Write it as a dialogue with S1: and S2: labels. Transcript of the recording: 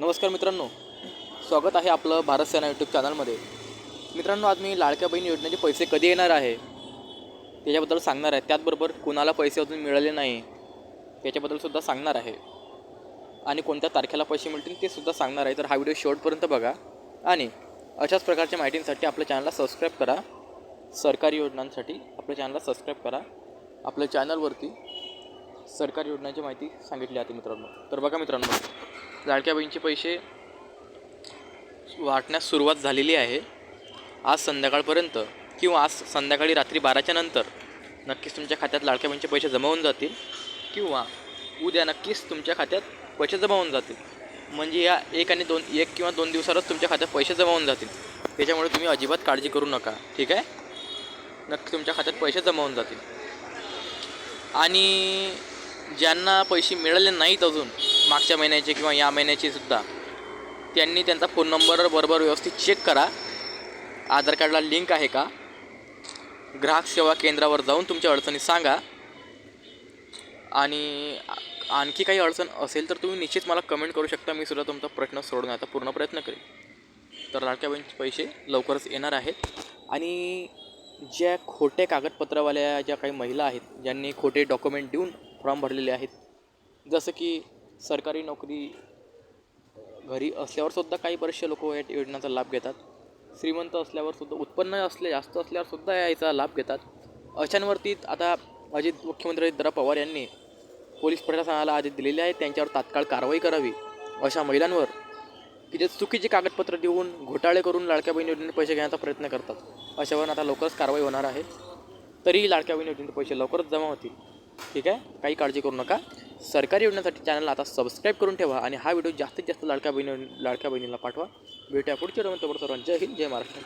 S1: नमस्कार मित्रांनो. स्वागत आहे आपलं भारत सेना यूट्यूब चॅनलमध्ये मित्रांनो आज मी लाडक्या बहीण योजनेचे पैसे कधी येणार आहे? त्याच्याबद्दल सांगणार आहे. त्याचबरोबर कुणाला पैसे अजून मिळाले नाही त्याच्याबद्दलसुद्धा सांगणार आहे. आणि कोणत्या तारखेला पैसे मिळतील ते सुद्धा सांगणार आहे. तर हा व्हिडिओ शेवटपर्यंत बघा. आणि अशाच प्रकारच्या माहितींसाठी आपल्या चॅनलला सबस्क्राईब करा. सरकारी योजनांसाठी आपल्या चॅनलला सबस्क्राईब करा. आपल्या चॅनलवरती सरकारी योजनांची माहिती सांगितली जाते मित्रांनो. तर बघा मित्रांनो. लाडक्या बहिणीचे पैसे वाटण्यास सुरुवात झालेली आहे. आज संध्याकाळपर्यंत किंवा आज संध्याकाळी रात्री बाराच्या नंतर नक्कीच तुमच्या खात्यात लाडक्या बहिणीचे पैसे जमा होऊन जातील किंवा उद्या नक्कीच तुमच्या खात्यात पैसे जमा होऊन जातील. म्हणजे या एक आणि दोन एक किंवा दोन दिवसातच तुमच्या खात्यात पैसे जमा होऊन जातील. त्याच्यामुळे तुम्ही अजिबात काळजी करू नका ठीक आहे? नक्की तुमच्या खात्यात पैसे जमा होऊन जातील. आणि ज्यांना पैसे मिळाले नाहीत अजून मागच्या महिन्याचे किंवा या महिन्याचे सुद्धा. त्यांनी त्यांचा फोन नंबर बरोबर व्यवस्थित चेक करा. आधार कार्डला लिंक आहे का? ग्राहक सेवा केंद्रावर जाऊन तुमच्या अडचणी सांगा. आणि आणखी काही अडचण असेल तर तुम्ही निश्चित मला कमेंट करू शकता. मी सुद्धा तुमचा प्रश्न सोडवण्याचा पूर्ण प्रयत्न करेन. तर लाडक्या बहिणीचे पैसे लवकरच येणार आहेत. आणि ज्या खोटे कागदपत्रवाल्या ज्या काही महिला आहेत ज्यांनी खोटे डॉक्युमेंट देऊन फॉर्म भरलेले आहेत जसं की सरकारी नोकरी घरी असल्यावरसुद्धा काही बरेचसे लोक या योजनेचा लाभ घेतात. श्रीमंत असल्यावरसुद्धा उत्पन्न असले जास्त असल्यावरसुद्धा याचा लाभ घेतात. अशांवरती आता अजित मुख्यमंत्री अजितदादा पवार यांनी पोलीस प्रशासनाला आदेश दिलेले आहेत. त्यांच्यावर तात्काळ कारवाई करावी अशा महिलांवर की जे चुकीची कागदपत्र देऊन घोटाळे करून लाडक्या बहीण योजनेत पैसे घेण्याचा प्रयत्न करतात. अशावर आता लवकरच कारवाई होणार आहे. तरीही लाडक्या बहीण योजनेचे पैसे लवकरच जमा होतील. ठीक आहे? काही काळजी करू नका. सरकारी योजनेसाठी चॅनलला आता सबस्क्राईब करून ठेवा आणि हा व्हिडिओ जास्तीत जास्त लाडक्या बहिणी लाडक्या बहिणीला पाठवा. भेटूया पुढच्या व्हिडिओमध्ये. तोपर्यंत जय हिंद जय महाराष्ट्र.